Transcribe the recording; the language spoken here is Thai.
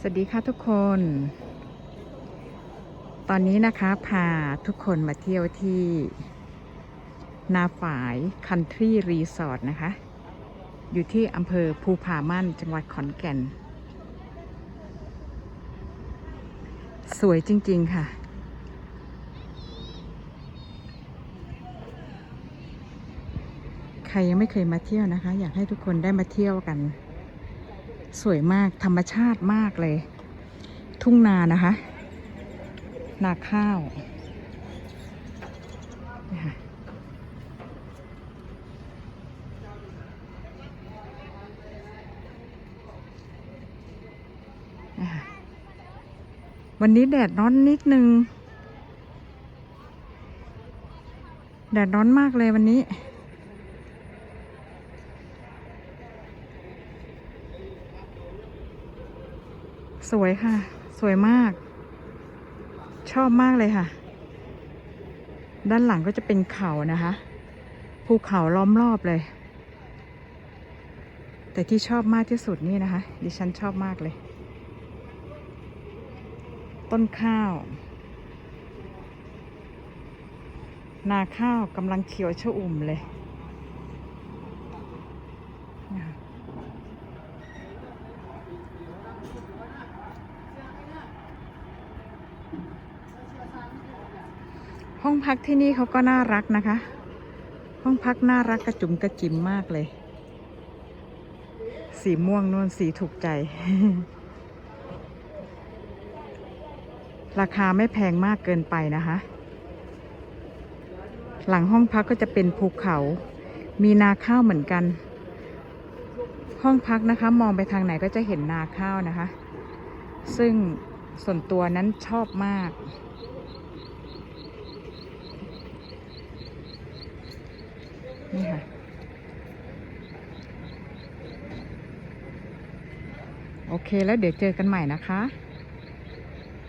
สวัสดีค่ะทุกคน ตอนนี้นะคะพาทุกคนมาเที่ยวที่ นาฝายคันทรีรีสอร์ทนะคะ อยู่ที่อำเภอภูผามั่นจังหวัดขอนแก่น สวยจริง ๆ ค่ะ ใครยังไม่เคยมาเที่ยวนะคะ อยากให้ทุกคนได้มาเที่ยวกัน สวยมากธรรมชาติมากเลย ทุ่งนานะคะ นาข้าววันนี้แดดร้อนนิดนึง แดดร้อนมากเลยวันนี้ สวยค่ะ สวยมาก ชอบมากเลยค่ะ ด้านหลังก็จะเป็นเขานะคะภูเขาล้อมรอบเลย แต่ที่ชอบมากที่สุดนี่นะคะ ดิฉันชอบมากเลย ต้นข้าว นาข้าวกำลังเขียวชอุ่มเลยนะคะ ห้องพักที่นี่เขาก็น่ารักนะคะ ห้องพักน่ารักกระจุมกระจิมมากเลย สีม่วงนวลสีถูกใจ ราคาไม่แพงมากเกินไปนะคะ หลังห้องพักก็จะเป็นภูเขา มีนาข้าวเหมือนกัน ห้องพักนะคะ มองไปทางไหนก็จะเห็นนาข้าวนะคะ ซึ่งส่วนตัวนั้นชอบมาก นี่ค่ะ โอเคแล้วเดี๋ยวเจอกันใหม่นะคะ